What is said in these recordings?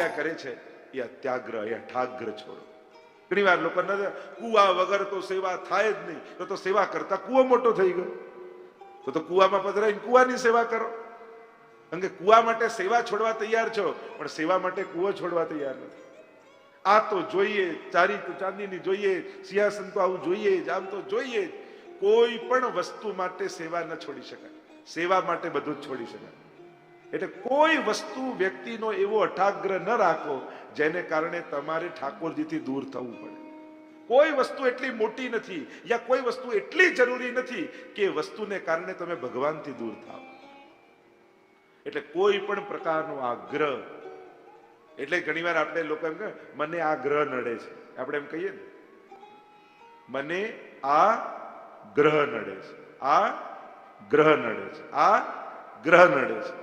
આજ્ઞા કરે છે એ અત્યાગ્રહ, એ અઠાગ્ર છોડો. ઘણી વાર લોકો કુવા વગર તો સેવા થાય જ નહીં. તો સેવા કરતા કુવો મોટો થઈ ગયો. તો તો કુવામાં પધરાઈને કુવાની સેવા કરો. કારણ કે કુવા માટે સેવા છોડવા તૈયાર છો, પણ સેવા માટે કુવો છોડવા તૈયાર નથી. આ તો જોઈએ, ચારી ચાંદીની જોઈએ, સિંહાસન તો આવું જોઈએ જ, આમ તો જોઈએ કોઈ પણ વસ્તુ માટે સેવા ન છોડી શકાય. સેવા માટે બધું જ છોડી શકાય. એટલે કોઈ વસ્તુ વ્યક્તિનો એવો અઠાગ્રહ ન રાખો જેને કારણે તમારે ઠાકોરજીથી દૂર થવું પડે. કોઈ વસ્તુ એટલી મોટી નથી યા કોઈ વસ્તુ એટલી જરૂરી નથી કે વસ્તુને કારણે તમે ભગવાનથી દૂર થાઓ એટલે કોઈ પણ પ્રકારનો આગ્રહ, એટલે ઘણીવાર આપણે લોકો એમ કહે, મને આ ગ્રહ નડે છે. આપણે એમ કહીએ ને, મને આ ગ્રહ નડે છે, આ ગ્રહ નડે છે, આ ગ્રહ નડે છે.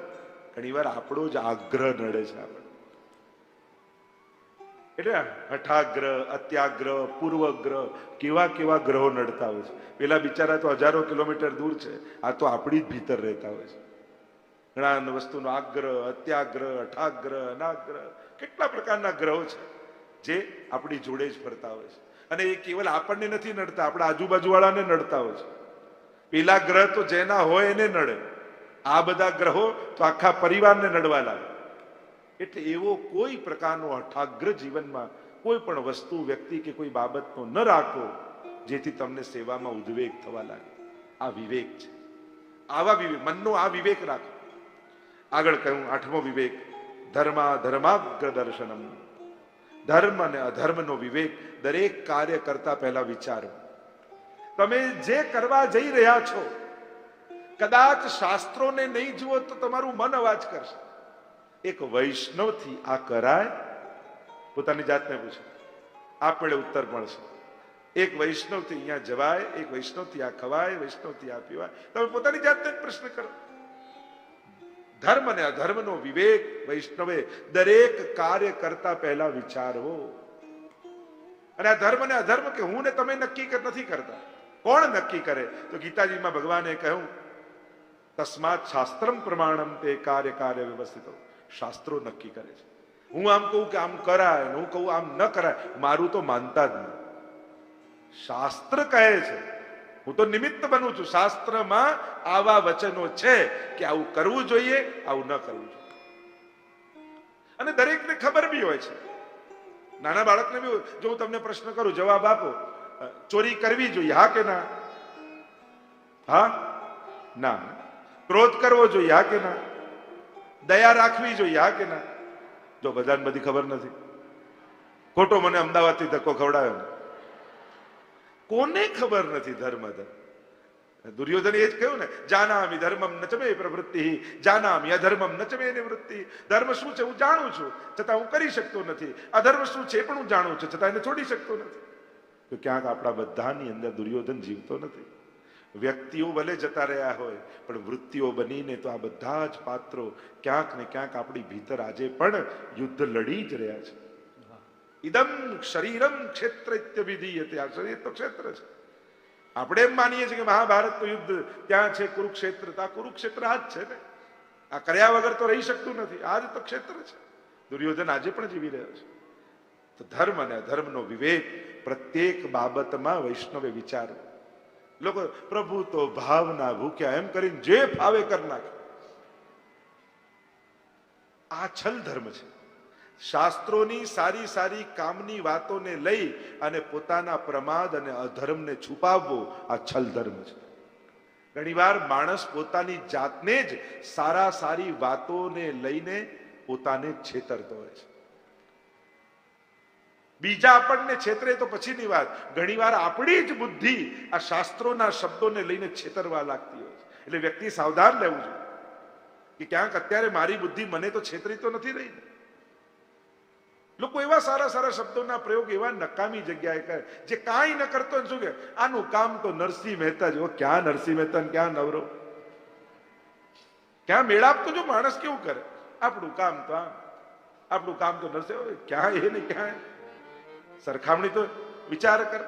ઘણીવાર આપણો જ આગ્રહ નડે છે આપણે એટલે હઠાગ્રહ, અત્યાગ્રહ, પૂર્વગ્રહ, કેવા કેવા ગ્રહો નડતા હોય છે. પેલા બિચારા તો હજારો કિલોમીટર દૂર છે, આ તો આપણી જ ભીતર રહેતા હોય છે. ઘણા વસ્તુનો આગ્રહ, અત્યાગ્રહ અઠાગ્રહ અનાગ્રહ, કેટલા પ્રકારના ગ્રહો છે, જે આપણી જોડે જ ફરતા હોય છે. અને એ કેવલ આપણને નથી નડતા, આપણા આજુબાજુ વાળાને નડતા હોય છે. પેલા ગ્રહ તો જેના હોય એને નડે. આ બધા ગ્રહો તો આખા પરિવારને નડવા લાગે. એટલે એવો કોઈ પ્રકારનો અઠાગ્ર જીવનમાં કોઈ પણ વસ્તુ, વ્યક્તિ કે કોઈ બાબતનો ન રાખો, જેથી તમને સેવામાં ઉદ્વેગ થવા લાગે. આ વિવેક છે. આવા વિવેક, મનનો આ વિવેક રાખો. આગળ કહ્યું આઠમો વિવેક ધર્મા ધર્માગ્ર દર્શનમ. ધર્મ અને અધર્મનો વિવેક દરેક કાર્ય કરતા પહેલા વિચારો. તમે જે કરવા જઈ રહ્યા છો કદાચ શાસ્ત્રોને નહીં જુઓ તો તમારું મન અવાજ કરશે. એક વૈષ્ણવથી આ કરાય? પોતાની જાતને પૂછો. આપણે ઉત્તર મળશે. એક વૈષ્ણવથી અહીંયા જવાય, એક વૈષ્ણવથી આ ખવાય, વૈષ્ણવથી આ પીવાય. તમે પોતાની જાતને પ્રશ્ન કરો. ધર્મ અને અધર્મનો વિવેક વૈષ્ણવે દરેક કાર્ય કરતા પહેલા વિચારવો. અને આ ધર્મ અને અધર્મ કે હું ને તમે નક્કી નથી કરતા. કોણ નક્કી કરે? તો ગીતાજીમાં ભગવાને કહ્યું તસ્માત શાસ્ત્રમ પ્રમાણમ તે કાર્ય કાર્ય વ્યવસ્થિત શાસ્ત્રો નક્કી કરે છે. હું આમ કહું કે આમ કરાય હું કહું આમ ન કરાય, મારું તો માનતા જ નહીં. શાસ્ત્ર કહે છે. હું તો નિમિત્ત બનું છું. શાસ્ત્રમાં આવા વચનો છે કે આવું કરવું જોઈએ, આવું ન કરવું જોઈએ. અને દરેકને ખબર બી હોય છે. નાના બાળકને બી. જો હું તમને પ્રશ્ન કરું, જવાબ આપો. ચોરી કરવી જોઈએ, હા કે ના? હા? ના. ક્રોધ કરવો જોઈએ, હા કે ના? દયા રાખવી જોઈએ, હા કે ના? જો બધાને બધી ખબર નથી. ખોટો મને અમદાવાદથી ધક્કો ખવડાવ્યો કોને ખબર નથી ધર્મ દુર્યોધન એ જ કહ્યું ને, જાનામી ધર્મમ નચમે પ્રવૃત્તિ, જાનામી અધર્મમ નચમે નિવૃત્તિ. ધર્મ શું છે હું જાણું છું, છતાં હું કરી શકતો નથી. અધર્મ શું છે પણ હું જાણું છું, છતાં એને છોડી શકતો નથી. તો ક્યાંક આપણા બધાની અંદર દુર્યોધન જીવતો નથી. વ્યક્તિઓ ભલે જતા રહ્યા હોય, પણ વૃત્તિઓ બનીને તો આ બધા જ પાત્રો ક્યાંક ને ક્યાંક આપણી ભીતર આજે પણ યુદ્ધ લડી જ રહ્યા છે. ઇદમ શરીરમ ક્ષેત્ર ઇત્યવિધીયતે આ શરીર તો ક્ષેત્ર છે. આપણે એમ માનીએ છીએ કે મહાભારતનું યુદ્ધ ત્યાં છે, કુરુક્ષેત્ર, તો આ કુરુક્ષેત્ર આ જ છે ને. આ કર્યા વગર તો રહી શકતું નથી. આ જ તો ક્ષેત્ર છે. દુર્યોધન આજે પણ જીવી રહ્યો છે. તો ધર્મ અને અધર્મનો વિવેક પ્રત્યેક બાબતમાં વૈષ્ણવે વિચાર. લોકો, પ્રભુ તો ભાવના ભૂખ્યા. એમ કરીને જે ફાવે કરી નાખે. આ છલ ધર્મ છે. શાસ્ત્રોની સારી સારી કામની વાતોને લઈ અને પોતાના પ્રમાદ અને અધર્મને છુપાવવો આ છલ ધર્મ છે. ઘણીવાર માણસ પોતાની જાતને જ સારા સારી વાતોને લઈને પોતાને છેતરતો હોય છે. બીજા આપણને છેતરે તો પછીની વાત. ઘણીવાર આપણી જ બુદ્ધિ આ શાસ્ત્રોના શબ્દોને લઈને છેતરવા લાગતી હોય છે. એટલે વ્યક્તિ સાવધાન રહેવું જોઈએ. કે ક્યાંક અત્યારે મારી બુદ્ધિ મને તો છેતરી તો નથી રહી. લોકો એવા સારા સારા શબ્દોના પ્રયોગ એવા નકામી જગ્યાએ કરે. જે કાંઈ ન કરતો શું કે, આનું કામ તો નરસિંહ મહેતા જો. ક્યાં નરસિંહ મહેતા ક્યાં નવરો? ક્યાં મેળાપ તો જો માણસ કેવું કરે? આપણું કામ તો આમ. આપણું કામ તો નરસિંહ ક્યાં એ ને ક્યાં? સરખામણી તો વિચાર કર.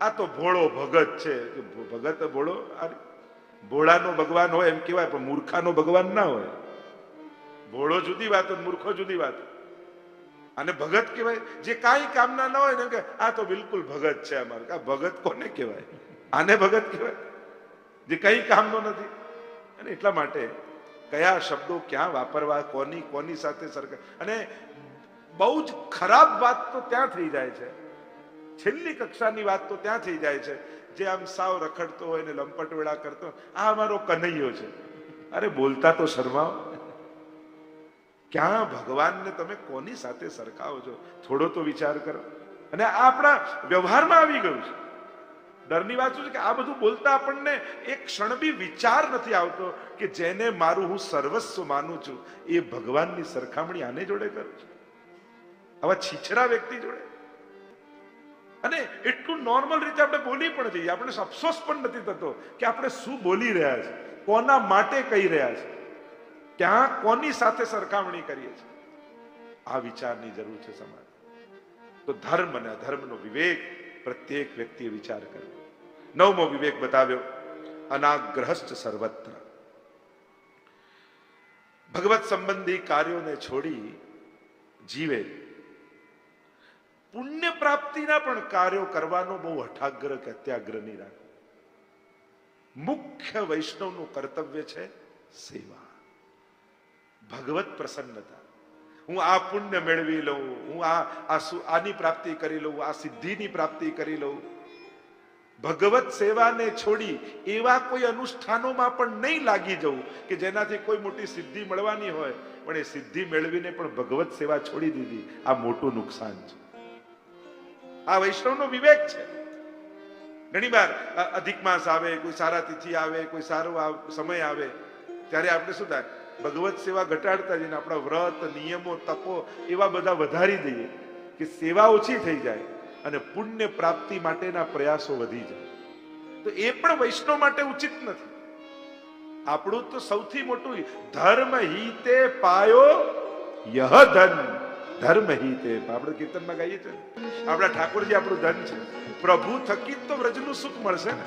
આ તો ભોળો ભગત છે. ભગત ભોળો ભોળાનો ભગવાન હોય એમ કહેવાય, પણ મૂર્ખાનો ભગવાન ના હોય. ભોળો જુદી વાત મૂર્ખો જુદી વાત. અને ભગત કહેવાય, જે કાંઈ કામના ના હોય ને કે, આ તો બિલકુલ ભગત છે અમારે. આ ભગત કોને કહેવાય? આને ભગત કહેવાય? જે કઈ કામનો નથી. અને એટલા માટે કયા શબ્દો ક્યાં વાપરવા, કોની કોની સાથે સરકાર અને બહુ જ ખરાબ વાત તો ત્યાં થઈ જાય છે. છેલ્લી કક્ષાની વાત તો ત્યાં થઈ જાય છે. જે આમ સાવ રખડતો હોય ને લંપટવેળા કરતો આ અમારો કનૈયો છે. અરે બોલતા તો શરમાવ. ક્યાં ભગવાનને તમે કોની સાથે સરખાવો છો? થોડો તો વિચાર કરો. અને આ આપણા વ્યવહારમાં આવી ગયું છે. ડરની વાત શું છે કે આ બધું બોલતા આપણને એક ક્ષણ બી વિચાર નથી આવતો કે જેને મારું હું સર્વસ્વ માનું છું, એ ભગવાનની સરખામણી આને જોડે કરું છું? આવા છીછરા વ્યક્તિ જોડે. અને એટલું નોર્મલ રીતે આપણે બોલી પણ જઈએ. આપણે અફસોસ પણ નથી થતો કે આપણે શું બોલી રહ્યા છે, કોના માટે કહી રહ્યા છે. ક્યાં કોની સાથે સરખામણી કરીએ છીએ? આ વિચારની જરૂર છે સમાજ. તો ધર્મ અને અધર્મનો વિવેક પ્રત્યેક વ્યક્તિએ વિચાર કરવો. નવમો વિવેક બતાવ્યો અનાગ્રહસ્ત સર્વત્ર. ભગવત સંબંધી કાર્યોને છોડી જીવે. પુણ્ય પ્રાપ્તિના પણ કાર્યો કરવાનો બહુ હઠાગ્રહ કે અત્યાગ્રહ નહીં રાખો મુખ્ય વૈષ્ણવનું કર્તવ્ય છે સેવા. ભગવત પ્રસન્નતા. હું આ પુણ્ય મેળવી લઉં, હું આ આની પ્રાપ્તિ કરી લઉં, આ સિદ્ધિની પ્રાપ્તિ કરી લઉં. ભગવત સેવાને છોડી એવા કોઈ અનુષ્ઠાનોમાં પણ નહીં લાગી જવું કે જેનાથી કોઈ મોટી સિદ્ધિ મળવાની હોય. પણ એ સિદ્ધિ મેળવીને પણ ભગવત સેવા છોડી દીધી. આ મોટું નુકસાન છે. આ વૈષ્ણવનો વિવેક છે. ઘણી વાર અધિક માસ આવે, કોઈ સારા તિથિ આવે, કોઈ સારો સમય આવે, ત્યારે આપણે શું થાય? ભગવત સેવા ઘટાડતા જઈને આપણા વ્રત, નિયમો, તપો એવા બધા વધારી દઈએ કે સેવા ઓછી થઈ જાય અને પુણ્ય પ્રાપ્તિ માટેના પ્રયાસો વધી જાય. તો એ પણ વૈષ્ણવ માટે ઉચિત નથી. આપણું તો સૌથી મોટું ધર્મ હિતે પાયો યહ ધન. ધર્મ હિતે આપણે કીર્તનમાં ગાઈએ છીએ. આપણા ઠાકોરજી આપણું ધન છે. પ્રભુ થકી તો વ્રજનું સુખ મળશે ને?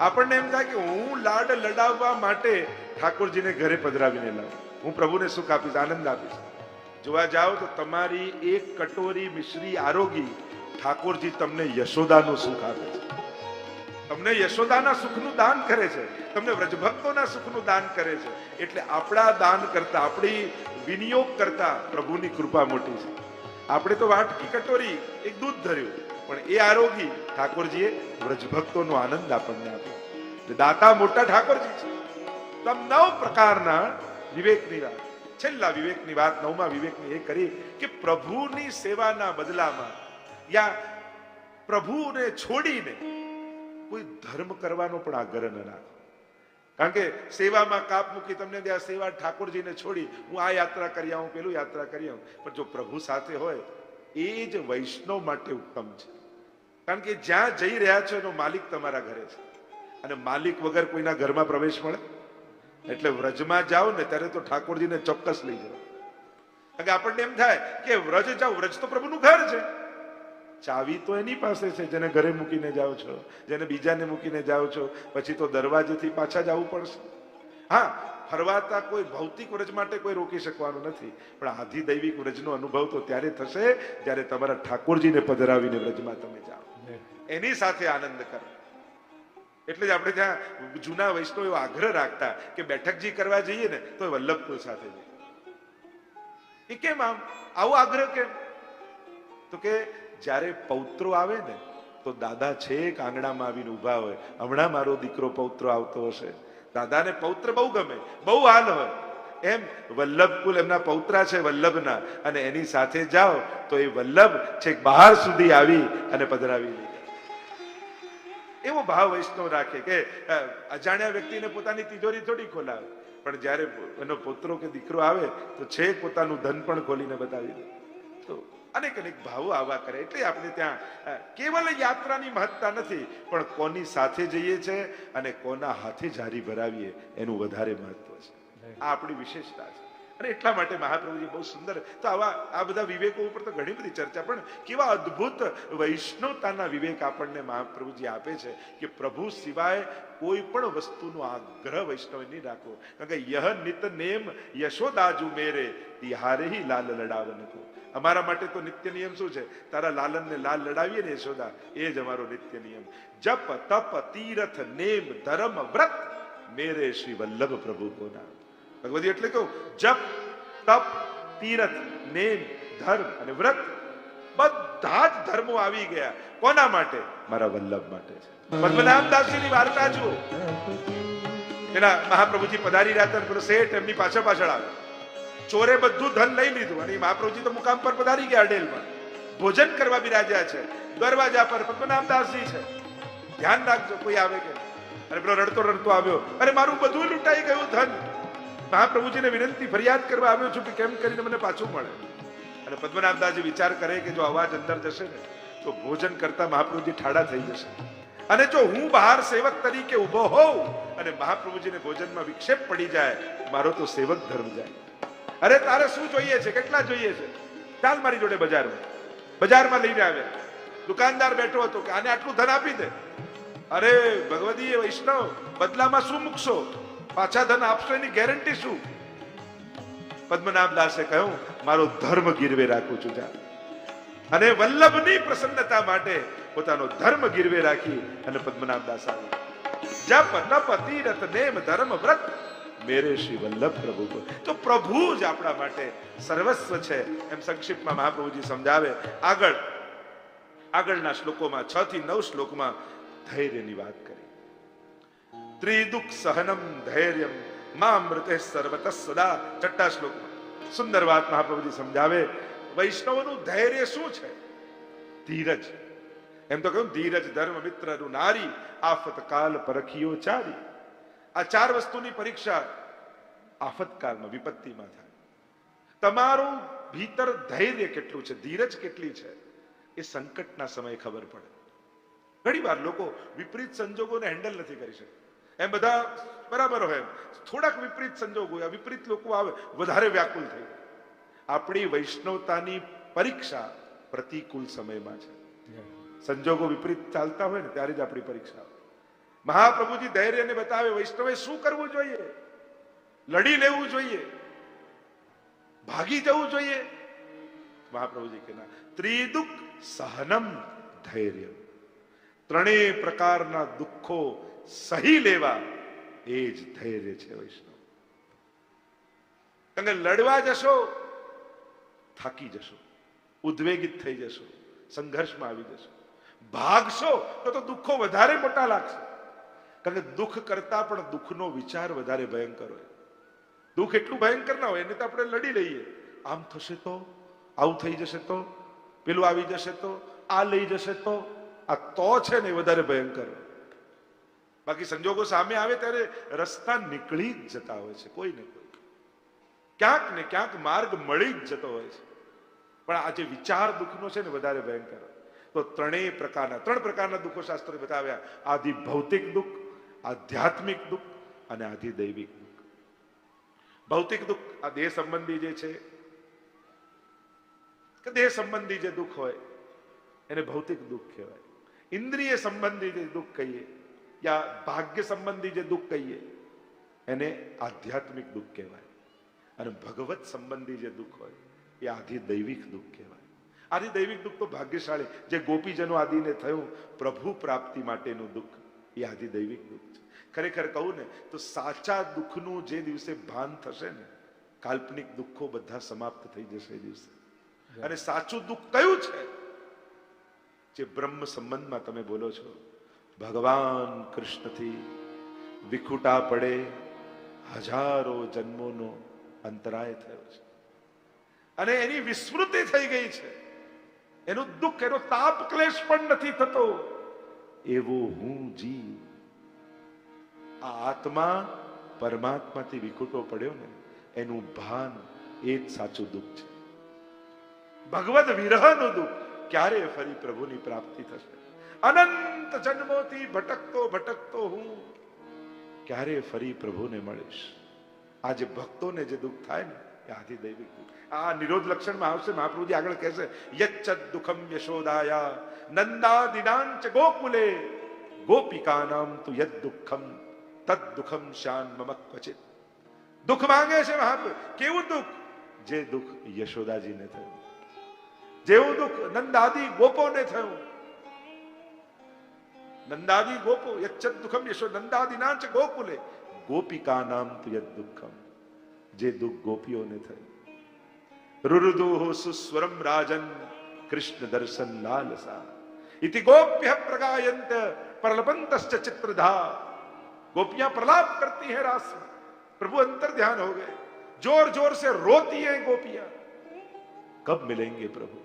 આપણને એમ થાય કે હું લાડ લડાવવા માટે ઠાકોરજીને ઘરે પધરાવીને લાવું. હું પ્રભુને સુખ આપીશ, આનંદ આપીશ. જોવા જાઓ તો તમારી એક કટોરી મિશ્રી આરોગી ઠાકોરજી તમને યશોદાનું સુખ આપે છે. તમને યશોદાના સુખનું દાન કરે છે. તમને વ્રજભક્તોના સુખનું દાન કરે છે. એટલે આપણા દાન કરતા, આપણી વિનિયોગ કરતા પ્રભુની કૃપા મોટી છે. આપણે તો વાટકી કટોરી, એક દૂધ ધર્યું. પણ એ આરોગી ઠાકોરજીએ વ્રજભક્તોનો આનંદ આપણને આપ્યો. એટલે દાતા મોટા ઠાકોરજી છે. તો આમ નવ પ્રકારના વિવેકની વાત. છેલ્લા વિવેકની વાત, નવમા વિવેકની એ કરી કે પ્રભુની સેવાના બદલામાં યા પ્રભુને છોડીને કોઈ ધર્મ કરવાનો પણ આગ્રહ ન રાખો. કારણ કે સેવામાં કાપ મૂકી તમને ત્યાં સેવા ઠાકોરજીને છોડી હું આ યાત્રા કરી આવું, પેલું યાત્રા કરી આવું. પણ જો પ્રભુ સાથે હોય, એ જ વૈષ્ણવ માટે ઉત્તમ છે. કારણ કે જ્યાં જઈ રહ્યા છો એનો માલિક તમારા ઘરે છે. અને માલિક વગર કોઈના ઘરમાં પ્રવેશ મળે? એટલે વ્રજમાં જાઓ ને ત્યારે તો ઠાકોરજીને ચોક્કસ લઈ જાઓ. કારણ કે આપણને એમ થાય કે વ્રજ જાઓ, વ્રજ તો પ્રભુનું ઘર છે. ચાવી તો એની પાસે છે, જેને ઘરે મૂકીને જાઓ છો, જેને બીજાને મૂકીને જાઓ છો, પછી તો દરવાજેથી પાછા જવું પડશે. હા, ફરવાતા કોઈ ભૌતિક વ્રજ માટે કોઈ રોકી શકવાનું નથી, પણ આધિ દૈવિક વ્રજનો અનુભવ તો ત્યારે થશે, જ્યારે તમારા ઠાકોરજીને પધરાવીને વ્રજમાં તમે જાઓ. એની સાથે આનંદ કરો. એટલે જ આપણે ત્યાં જૂના વૈષ્ણવ એવો આગ્રહ રાખતા કે બેઠકજી કરવા જઈએ ને, તો એ વલ્લભકુલ સાથે જઈએ એ કેમ આમ? આવો આગ્રહ કેમ? તો કે જ્યારે પૌત્રો આવે ને, તો દાદા છેક આંગણામાં આવીને ઊભા હોય. હમણાં મારો દીકરો પૌત્ર આવતો હશે. દાદાને પૌત્ર બહુ ગમે, બહુ હાલ હોય. એમ વલ્લભકુલ એમના પૌત્રા છે વલ્લભના, અને એની સાથે જાઓ તો એ વલ્લભ છેક બહાર સુધી આવી અને પધરાવી લે. એવો ભાવ વૈષ્ણવ રાખે કે અજાણ્યા વ્યક્તિને પોતાની તિજોરી થોડી ખોલાવે. પણ જ્યારે એનો પુત્રો કે દીકરો આવે, તો છેક પોતાનું ધન પણ ખોલીને બતાવી દે. તો અનેક અનેક ભાવો આવા કરે. એટલે આપણે ત્યાં કેવલ યાત્રાની મહત્તા નથી, પણ કોની સાથે જઈએ છે અને કોના હાથે જારી ભરાવીએ, એનું વધારે મહત્વ છે. આ આપણી વિશેષતા છે. અને એટલા માટે મહાપ્રભુજી બહુ સુંદર. તો આવા, આ બધા વિવેકો ઉપર તો ઘણી બધી ચર્ચા, પણ કેવા અદ્ભુત વૈષ્ણવતાના વિવેક આપણને મહાપ્રભુજી આપે છે કે પ્રભુ સિવાય કોઈ પણ વસ્તુનો આગ્રહ વૈષ્ણવ નહીં રાખવો. કારણ કે યહ નિત નેમ યશોદાજુ મેરે, તિહારે હિ લાલ લડાવન કો. અમારા માટે તો નિત્ય નિયમ શું છે? તારા લાલનને લાલ લડાવીએ ને યશોદા, એ જ અમારો નિત્ય નિયમ. જપ, તપ, તીરથ, નેમ, ધર્મ, વ્રત, મેરે શ્રી વલ્લભ પ્રભુ કો નામ ભગવતી એટલે કહું, જપ, તપ, તીરથ, નેમ, ધર્મ અને વ્રત, બધા જ ધર્મો આવી ગયા. કોના માટે? મારા વલ્લભ માટે પદ્મનાભદાસજીની વાર્તા જુઓ. એના મહાપ્રભુજી પધારી રહ્યા હતા શેઠ એમની પાછળ પાછળ આવે ચોરે બધું ધન લઈ લીધું અને મહાપ્રભુજી તો મુકામ પર પધારી ગયા અડેલમાં. ભોજન કરવા બિરાજ્યા છે. દરવાજા પર પદ્મનાભદાસજી છે. ધ્યાન રાખજો, કોઈ આવે કે અને પેલો રડતો રડતો આવ્યો. અરે મારું બધું લૂંટાઈ ગયું ધન. મહાપ્રભુજીને વિનંતી, ફરિયાદ કરવા આવ્યો છું કે કેમ કરીને મને પાછું મળે. અને પદ્મનાભદાસજી વિચાર કરે કે જો અવાજ અંદર જશે ને, તો ભોજન કરતા મહાપ્રભુજી ઠાડા થઈ જશે. અને જો હું બહાર સેવક તરીકે ઊભો હોઉં અને મહાપ્રભુજીને ભોજનમાં વિક્ષેપ પડી જાય, મારો તો સેવક ધર્મ જાય. અરે તારે શું જોઈએ છે? કેટલા જોઈએ છે? ચાલ મારી જોડે બજારમાં. બજારમાં લઈને આવ્યા દુકાનદાર બેઠો હતો કે આને આટલું ધન આપી દે. અરે ભગવતી વૈષ્ણવ, બદલામાં શું મૂકશો? પાછા ધન આપશો એની ગેરંટી શું? પદ્મનાભ દાસે કહ્યું, મારો ધર્મ ગીરવે રાખું છું, જા. અને વલ્લભની પ્રસન્નતા માટે પોતાનો ધર્મ ગીરવે રાખી અને પદ્મનાભ દાસ આવ્યા જપ નપતિ રત નેમ, ધર્મ, વ્રત. મેરે શ્રી વલ્લભ પ્રભુ તો પ્રભુ જ આપણા માટે સર્વસ્વ છે એમ સંક્ષિપ્તમાં મહાપ્રભુજી સમજાવે. આગળ, આગળના શ્લોકોમાં, છ થી નવ શ્લોકમાં ધૈર્યની વાત કરી. ત્રિદુઃખ સહનમ ધૈર્યમ મા મૃતે સર્વત સદા છઠ્ઠા શ્લોકમાં સુંદર વાત મહાપ્રભુજી સમજાવે વૈષ્ણવનું ધૈર્ય શું છે ધીરજ એમ તો કહ્યું ધીરજ ધર્મ મિત્ર નારી આફત કાલ પરખિયો ચારી આ ચાર વસ્તુની પરીક્ષા આફત કાળમાં વિપત્તિમાં થાય તમારું ભીતર ધૈર્ય કેટલું છે ધીરજ કેટલી છે એ સંકટના સમયે ખબર પડે ઘણી વાર લોકો વિપરીત સંજોગોને હેન્ડલ નથી કરી શકતા એમ બધા બરાબર હોય થોડાક વિપરીત સંજોગો હોય, વિપરીત લોકો આવે વધારે વ્યાકુલ થઈ આપણી વૈષ્ણવતાની પરીક્ષા પ્રતિકૂળ સમયમાં છે. સંજોગો વિપરીત ચાલતા હોય ને ત્યારે જ આપણી પરીક્ષા મહાપ્રભુજી ધૈર્યને બતાવે વૈષ્ણવે શું કરવું જોઈએ? લડી લેવું જોઈએ? ભાગી જવું જોઈએ? મહાપ્રભુજી કે ના. ત્રિદુઃખ સહનમ ધૈર્ય ત્રણેય પ્રકારના દુઃખો સહી લેવા, એ જ ધૈર્ય છે વૈષ્ણવ. તમે લડવા જશો, થાકી જશો, ઉદ્વેગિત થઈ જશો, સંઘર્ષમાં આવી જશો. ભાગશો તો તો દુઃખો વધારે મોટા લાગશે. કારણ કે દુઃખ કરતા પણ દુઃખનો વિચાર વધારે ભયંકર હોય. દુઃખ એટલું ભયંકર ના હોય, એને તો આપણે લડી લઈએ. આમ થશે તો, આવું થઈ જશે તો, પેલું આવી જશે તો, આ લઈ જશે તો, આ તો છે ને વધારે ભયંકર. હોય બાકી સંજોગો સામે આવે ત્યારે રસ્તા નીકળી જ જતા હોય છે, કોઈ ને કોઈ. ક્યાંક ને ક્યાંક માર્ગ મળી જ જતો હોય છે. પણ આ જે વિચાર દુઃખનો છે ને વધારે ભયંકર. તો ત્રણેય પ્રકારના, ત્રણ પ્રકારના દુઃખો શાસ્ત્રોએ બતાવ્યા. આધિ ભૌતિક દુઃખ, આધ્યાત્મિક દુઃખ અને આધિ દૈવિક દુઃખ. ભૌતિક દુઃખ, આ દેહ સંબંધી જે છે, કે દેહ સંબંધી જે દુઃખ હોય, એને ભૌતિક દુઃખ કહેવાય. ઇન્દ્રિય સંબંધી જે દુઃખ કહીએ યા ભાગ્ય સંબંધી જે દુઃખ કહીએ એને આધ્યાત્મિક દુઃખ કહેવાય. અને ભગવત સંબંધી જે દુઃખ હોય એ આધિ દૈવિક દુઃખ કહેવાય. આધિ દૈવિક દુઃખ તો ભાગ્યશાળી. જે ગોપીજનો આદિને થયું પ્રભુ પ્રાપ્તિ માટેનું દુઃખ એ આધિ દૈવિક દુઃખ છે. ખરેખર કહું ને તો સાચા દુઃખનું જે દિવસે ભાન થશે ને કાલ્પનિક દુઃખો બધા સમાપ્ત થઈ જશે એ દિવસે. અને સાચું દુઃખ કયું છે? જે બ્રહ્મ સંબંધમાં તમે બોલો છો ભગવાન કૃષ્ણથી વિખુટા પડે હજારો જન્મોનો અંતરાય થયો છે. અને એની વિસ્મૃતિ થઈ ગઈ છે. એનું દુઃખ, એનો તાપ ક્લેશ પણ નથી થતો. એવો હું જીવ. આ આત્મા પરમાત્માથી વિખુટો પડ્યો ને, એનું ભાન એ જ સાચું દુઃખ છે. ભગવદ વિરહનું દુઃખ ક્યારે ફરી પ્રભુની પ્રાપ્તિ થશે? અનંત જન્મોથી ભટકતો ભટકતો હું ક્યારે ફરી પ્રભુને મળીશ આજે ભક્તોને જે દુઃખ થાય ને એ આદિ દૈવિક દુઃખ આ નિરોધ લક્ષણમાં આવશે મહાપ્રભુજી આગળ કહેશે યચ્છ દુઃખમ યશોદાયા નંદાદિનાંચ ગોકુલે ગોપિકાનામ તુ યદ દુઃખમ તદ દુઃખમ શાન મમ ક્વચિત દુઃખ માંગે છે મહાપ્રભુ કેવું દુઃખ જે દુઃખ યશોદાજીને થયું જેવું દુઃખ નંદાદી ગોપોને થયું નંદાદી ગોપો યચ્છત દુઃખમ યશો નંદાદિનાંચ ગોકુલે ગોપિકા નામ તુ યદ દુઃખમ જે દુઃખ ગોપીઓને થયું રુરુદુઃ સુસ્વરમ રાજન કૃષ્ણ દર્શન લાલસા इति गोप्य प्रगायंत प्रलपंत चित्रधा गोपियां प्रलाप करती हैं रास में प्रभु अंतर ध्यान हो गए जोर जोर से रोती हैं गोपियां कब मिलेंगे प्रभु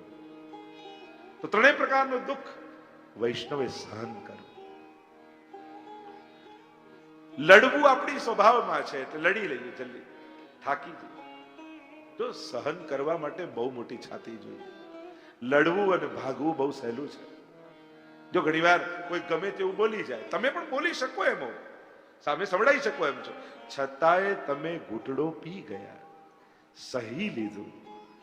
તો ત્રણેય પ્રકારનું દુઃખ વૈષ્ણવે સહન કરવું લડવું આપણી સ્વભાવમાં છે એટલે લડી લઈએ જલ્દી. થાકી જઈએ. જો સહન કરવા માટે બહુ મોટી છાતી જોઈએ. લડવું અને ભાગવું બહુ સહેલું છે. જો ઘણીવાર કોઈ ગમે તેવું બોલી જાય, તમે પણ બોલી શકો એમ સામે સંભળાઈ શકો એમ છો. છતાંય તમે ઘૂંટડો પી ગયા. સહી લીધું.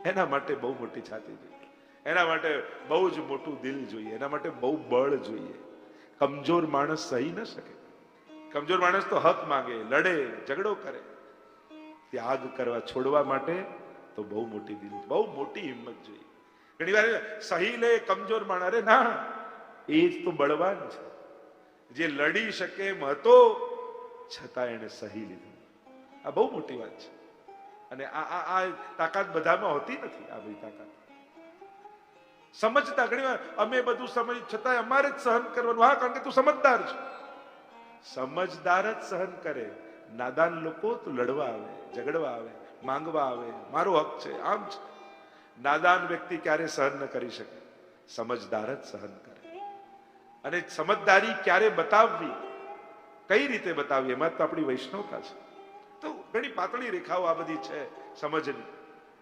એના માટે બહુ મોટી છાતી જોઈએ. એના માટે બહુ જ મોટું દિલ જોઈએ. એના માટે બહુ બળ જોઈએ. કમજોર માણસ સહી ન શકે. કમજોર માણસ તો હક માંગે, લડે, ઝઘડો કરે. ત્યાગ કરવા છોડવા માટે તો બહુ મોટી દિલ, બહુ મોટી હિંમત જોઈએ. ઘણી વાર સહી લે, કમજોર માણસ, અરે ના, એ જ તો બળવાન છે. જે લડી શકે એમ હતો, છતાં એને સહી લીધું. આ બહુ મોટી વાત છે. અને આ આ આ તાકાત બધામાં હોતી નથી, આ બધી તાકાત. સમજતા ઘણી વાર, અમે બધું સમજ છતાં અમારે જ સહન કરવાનું. હા, કારણ કે તું સમજદાર છે. સમજદાર જ સહન કરે. નાદાન લોકો તો લડવા આવે, ઝઘડવા આવે, માંગવા આવે. મારો હક છે, આમ છે નાદાન વ્યક્તિ ક્યારે સહન ન કરી શકે? સમજદાર જ સહન કરે. અને સમજદારી ક્યારે બતાવવી? કઈ રીતે બતાવવી? એમાં તો આપણી વૈષ્ણવતા છે. તો ઘણી પાતળી રેખાઓ આ બધી છે સમજની.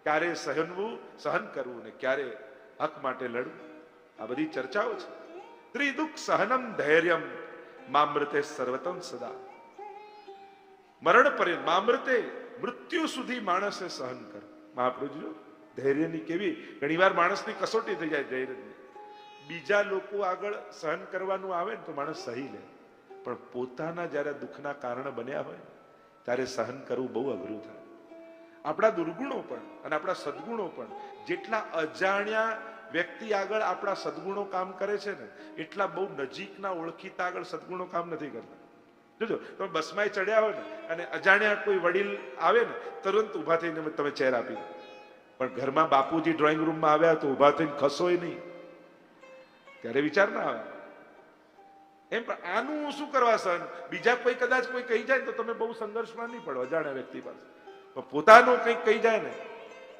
ક્યારે સહનવું, સહન કરવું ને ક્યારે હક માટે લડવું? આ બધી ચર્ચાઓ છે. ત્રિદુઃખ સહનમ ધૈર્યમ. મામૃતે સર્વતમ સદા. મરણ પર્યંત, મામૃતે મૃત્યુ સુધી માણસે સહન કર. મહાપ્રભુજી ધૈર્યની કેવી, ઘણીવાર માણસની કસોટી થઈ જાય ધૈર્યની. બીજા લોકો આગળ સહન કરવાનું આવે ને તો માણસ સહી લે. પણ પોતાના જ્યારે દુઃખના કારણ બન્યા હોય ત્યારે સહન કરવું બહુ અઘરું થાય. આપણા દુર્ગુણો પણ અને આપણા સદગુણો પણ જેટલા અજાણ્યા વ્યક્તિ આગળ આપણા સદગુણો કામ કરે છે ને, એટલા બહુ નજીકના ઓળખીતા આગળ સદગુણો કામ નથી કરતા. જોજો, તમે બસમાં ચડ્યા હોય ને, અને અજાણ્યા કોઈ વડીલ આવે ને, તરત ઊભા થઈને તમે ચેર આપી દો. પણ ઘરમાં બાપુજી ડ્રોઈંગ રૂમમાં આવ્યા તો ઊભા થઈને ખસોય નહીં. ત્યારે વિચાર ના આવે. એમ પણ આનું શું કરવા સન બીજા કોઈ કદાચ કોઈ કહી જાય તો તમે બહુ સંઘર્ષમાં નહીં પડો અજાણ્યા વ્યક્તિ પાસે. પણ પોતાનું કંઈક કહી જાય ને,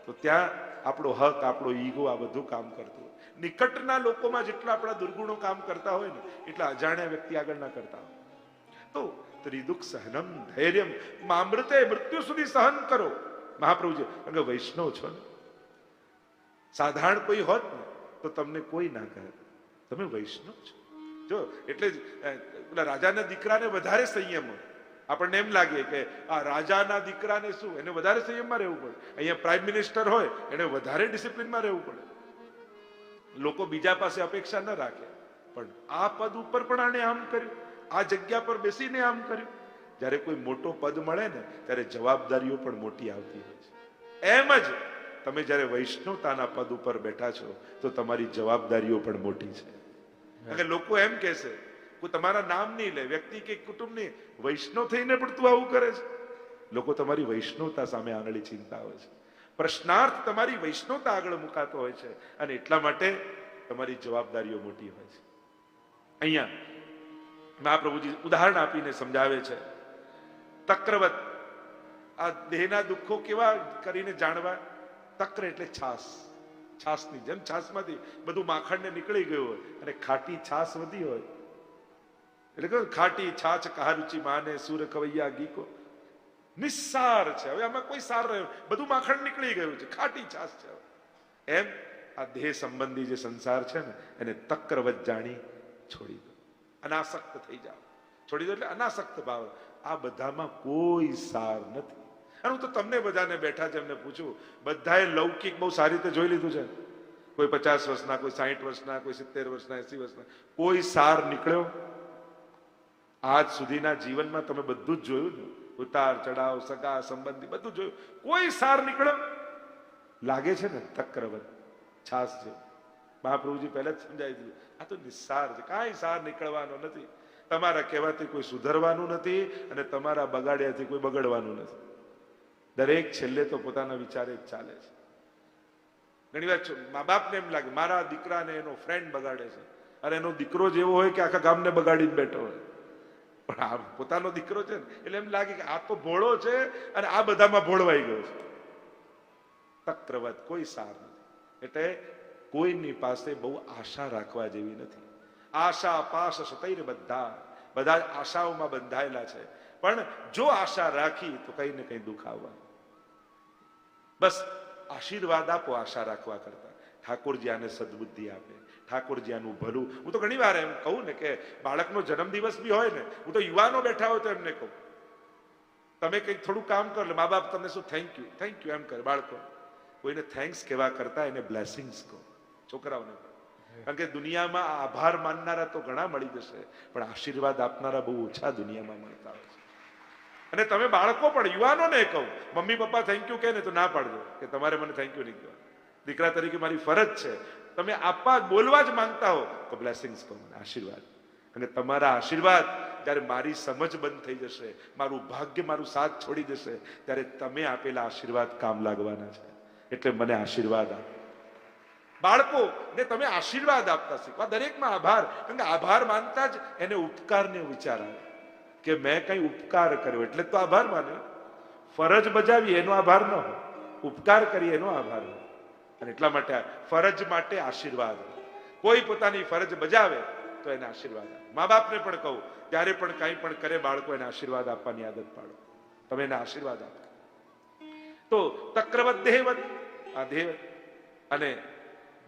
તો ત્યાં આપણો હક, આપણો ઈગો, આ બધું કામ કરતું હોય. નિકટના લોકોમાં જેટલા આપણા દુર્ગુણો કામ કરતા હોય ને, એટલા અજાણ્યા વ્યક્તિ આગળ ના કરતા હોય. તો ત્રિદુઃખ સહનમ ધૈર્યમ, મામૃતે મૃત્યુ સુધી સહન કરો. મહાપ્રભુજી કારણ કે વૈષ્ણવ છો ને, સાધારણ કોઈ હોત ને, તો તમને કોઈ ના કહે. તમે વૈષ્ણવ છો. જો, એટલે જ પેલા રાજાના દીકરાને વધારે સંયમ હોય. આપણને એમ લાગે કે આ રાજાના દીકરાને શું એને વધારે સંયમમાં રહેવું પડે? અહીંયા પ્રાઇમ મિનિસ્ટર હોય એને વધારે ડિસિપ્લિનમાં રહેવું પડે. લોકો બીજા પાસે અપેક્ષા ન રાખે. પણ આ પદ ઉપર પણ આને આમ કર્યું. આ જગ્યા પર બેસીને આમ કર્યું. જ્યારે કોઈ મોટો પદ મળે ને ત્યારે જવાબદારીઓ પણ મોટી આવતી હોય છે. એમ જ તમે જ્યારે વૈષ્ણવતાના પદ ઉપર બેઠા છો તો તમારી જવાબદારીઓ પણ મોટી છે. કારણ કે લોકો એમ કહેશે કોઈ તમારા નામ નહીં લે, વ્યક્તિ કે કુટુંબ નહીં. વૈષ્ણવ થઈને પણ તું આવું કરે છે. લોકો તમારી વૈષ્ણવતા સામે આંગળી ચિંતા હોય છે. પ્રશ્નાર્થ તમારી વૈષ્ણવતા આગળ મુકાતો હોય છે અને એટલા માટે તમારી જવાબદારીઓ મોટી હોય છે. અહીંયા મહાપ્રભુજી ઉદાહરણ આપીને સમજાવે છે. તક્રવત, આ દેહના દુઃખો કેવા કરીને જાણવા? તક્ર એટલે છાસ. છાસની જેમ છાસમાંથી બધું માખણને નીકળી ગયું હોય અને ખાટી છાસ વધી હોય. એટલે કહ્યું, ખાટી છાછ કહારુચિ માને, સુર ખવૈયા ગીકો. નિસ્સાર છે. હવે આમાં કોઈ સાર રહ્યો બધું માખણ નીકળી ગયું છે. ખાટી છાસ છે એમ આ દેહ સંબંધી જે સંસાર છે ને, એને તક્રવત જાણી છોડી દો. અનાસક્ત થઈ જાઓ. છોડી દો એટલે અનાસક્ત ભાવ. આ બધામાં કોઈ સાર નથી. અને હું તો તમને બધાને બેઠા છે એમને પૂછું, બધાએ લૌકિક બહુ સારી રીતે જોઈ લીધું છે? કોઈ પચાસ વર્ષના, કોઈ સાહીઠ વર્ષના, કોઈ સિત્તેર વર્ષના, એસી વર્ષના? કોઈ સાર નીકળ્યો? આજ સુધીના જીવનમાં તમે બધું જ જોયું ને? ઉતાર ચડાવ સગા, સંબંધી, બધું જોયું. કોઈ સાર નીકળ્યો? લાગે છે ને? તક્રવત છાસ છે. મહાપ્રભુજી પહેલા જ સમજાવી દીધું. આ તો નિસ્સાર છે. કાંઈ સાર નીકળવાનો નથી. તમારા કહેવાથી કોઈ સુધરવાનું નથી અને તમારા બગાડ્યાથી કોઈ બગડવાનું નથી. દરેક છેલ્લે તો પોતાના વિચારે જ ચાલે છે. ઘણી વાર મા બાપને એમ લાગે, મારા દીકરાને એનો ફ્રેન્ડ બગાડે છે. અને એનો દીકરો જેવો હોય કે આખા ગામને બગાડી જ બેઠો હોય. પણ આ પોતાનો દીકરો છે ને, એટલે એમ લાગે કે આ તો ભોળો છે અને આ બધામાં ભોળવાઈ ગયો છે. તક્રવત કોઈ સાર નથી. એટલે કોઈની પાસે બહુ આશા રાખવા જેવી નથી. આશા, પાશ, સતૈર બધા બધા આશાઓમાં બંધાયેલા છે. પણ જો આશા રાખી તો કઈ ને કઈ દુઃખ આવવા બસ આશીર્વાદ આપો, આશા રાખવા કરતા. ઠાકોરજી આને સદબુદ્ધિ આપે. ઠાકોરજી આનું ભલું. હું તો ઘણી વાર એમ કહું ને કે બાળકનો જન્મદિવસ બી હોય ને, હું તો યુવાનો બેઠા હોય તો એમને કહું. તમે કંઈક થોડું કામ કરો એટલે મા બાપ તમને શું થેન્ક યુ થેન્ક યુ એમ કરે બાળકો. કોઈને થેન્ક્સ કહેવા કરતા એને બ્લેસિંગ્સ કહો. છોકરાઓને કારણ કે દુનિયામાં આભાર માનનારા તો ઘણા મળી જશે, પણ આશીર્વાદ આપનારા બહુ ઓછા દુનિયામાં મળતા હોય છે. અને તમે બાળકો પણ, યુવાનોને કહો મમ્મી પપ્પા થેન્ક યુ કહે ને તો ના પાડજો કે તમારે મને થેન્ક યુ નહીં કહેવા દીકરા તરીકે મારી ફરજ છે તમે આપવા બોલવા જ માંગતા હો, તો બ્લેસિંગ્સ કહો મને, આશીર્વાદ. અને તમારા આશીર્વાદ જ્યારે મારી સમજ બંધ થઈ જશે, મારું ભાગ્ય, મારું સાથ છોડી જશે, ત્યારે તમે આપેલા આશીર્વાદ કામ લાગવાના છે. એટલે મને આશીર્વાદ આપ. બાળકો ને તમે આશીર્વાદ આપતા શીખવા. દરેકમાં આભાર, કારણ કે આભાર માનતા જ એને ઉપકારને વિચાર આવે. કે મેં કઈ ઉપકાર કર્યો, એટલે તો આભાર માન્યો. ફરજ બજાવી, એનો આભાર ન હોય. ઉપકાર કરી, એનો આભાર હોય. અને એટલા માટે ફરજ માટે આશીર્વાદ. કોઈ પોતાની ફરજ બજાવે તો એને આશીર્વાદ મા બાપને પણ કહું ત્યારે પણ કાંઈ પણ કરે બાળકો, એને આશીર્વાદ આપવાની આદત પાડો. તમે એને આશીર્વાદ આપો. તો તક્રવત દેહવત, આ દેહ અને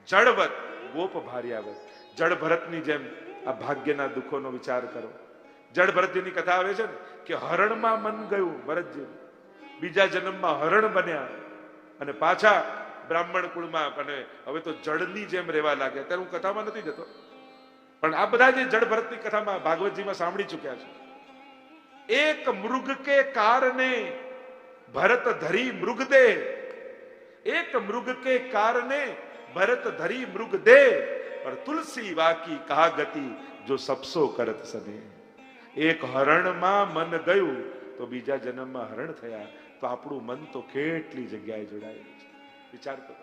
જળવત ગોપ ભાર્યાવત. જળ ભરતની જેમ આ ભાગ્યના દુઃખોનો વિચાર કરો. જળ ભરતજીની કથા આવે છે ને, કે હરણમાં મન ગયું, ભરતજી. બીજા જન્મમાં હરણ બન્યા અને પાછા બ્રાહ્મણ કુળમાં અને હવે તો જળની જેમ રહેવા લાગ્યા ત્યારે હું કથામાં નથી જતો. પણ આ બધા જે જળ ભરતની કથામાં ભાગવતજીમાં સાંભળી ચુક્યા છે. એક મૃગ કે કારને ભરત ધરી મૃગ દે. એક મૃગ કે કારને ભરત ધરી મૃગ દે. પર તુલસી વાકી કહા ગતિ જો સપસો કરત સને એક હરણમાં મન ગયું તો બીજા જન્મમાં હરણ થયા. તો આપણું મન તો કેટલી જગ્યાએ જોડાયેલું છે. વિચાર કરો.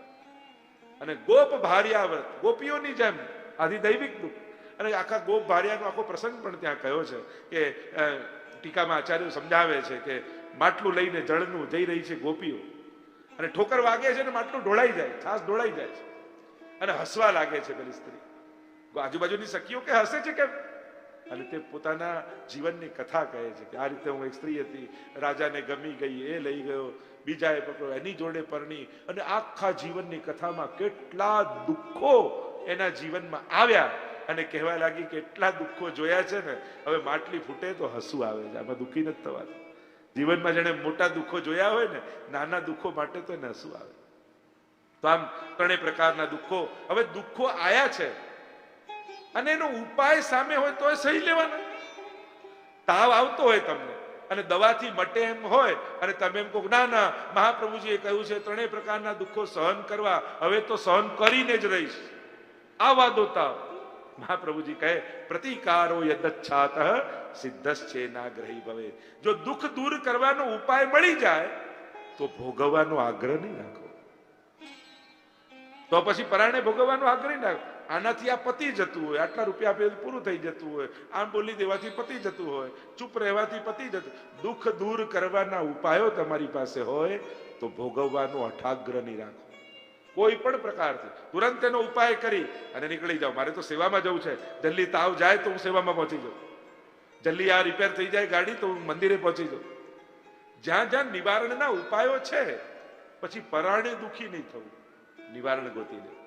અને ગોપ ભાર્યાવ્રત, ગોપીઓની જેમ આધિદૈવિક દુઃખ અને આખા ગોપ ભાર્યાનો આખો પ્રસંગ પણ ત્યાં કયો છે કે ટીકામાં આચાર્ય સમજાવે છે કે માટલું લઈને જળનું જઈ રહી છે ગોપીઓ. અને ઠોકર વાગે છે ને માટલું ઢોળાઈ જાય છાસ ઢોળાઈ જાય છે. અને હસવા લાગે છે પેલી સ્ત્રી. આજુબાજુની સખીઓ કે હસે છે કેમ? અને તે પોતાના જીવનની કથા કહે છે કે આ રીતે હું એક સ્ત્રી હતી, રાજાને ગમી ગઈ, એ લઈ ગયો, બીજાએ પકડ્યો, એની જોડે પરણી અને આખા જીવનની કથામાં કેટલા દુઃખો એના જીવનમાં આવ્યા અને કહેવા લાગી કે એટલા દુઃખો જોયા છે ને, હવે માટલી ફૂટે તો હસવું આવે છે, આમાં દુઃખી નથી થવાનું જીવનમાં જેણે મોટા દુઃખો જોયા હોય ને, નાના દુઃખો માટે તો એને હસવું આવે. તો આમ ત્રણેય પ્રકારના દુઃખો, હવે દુઃખો આયા છે અને એનો ઉપાય સામે હોય તો સહી લેવાનો. તાવ આવતો હોય તમને. અને દવાથી મટે એમ હોય, અને તમે એમ કહો ના ના, મહાપ્રભુજીએ કહ્યું છે, ત્રણેય પ્રકારના દુઃખો સહન કરવા. હવે તો સહન કરીને જ રહીશ. આ વાદો તાવ. મહાપ્રભુજી કહે, પ્રતિકારો યદચ્છાત સિદ્ધશ્ચે નાગ્રહી ભવે જો દુઃખ દૂર કરવાનો ઉપાય મળી જાય, તો ભોગવવાનો આગ્રહ નહીં રાખો. તો પછી પરાણે ભોગવવાનો આગ્રહ નહીં રાખો. આનાથી આ પતી જતું હોય, આટલા રૂપિયા આપે પૂરું થઈ જતું હોય. આમ બોલી દેવાથી પતી જતું હોય, ચૂપ રહેવાથી પતી જતું. દુઃખ દૂર કરવાના ઉપાયો તમારી પાસે હોય તો ભોગવવાનો અઠાગ્ર નહીં રાખો. કોઈ પણ પ્રકારથી. તુરંત એનો ઉપાય કરી અને નીકળી જાઓ. મારે તો સેવામાં જવું છે. જલ્દી તાવ જાય તો હું સેવામાં પહોંચી જાઉં. જલ્દી આ રિપેર થઈ જાય ગાડી તો હું મંદિરે પહોંચી જાઉં. જ્યાં જ્યાં નિવારણના ઉપાયો છે, પછી પરાણે દુખી નહીં થવું. નિવારણ ગોતી લે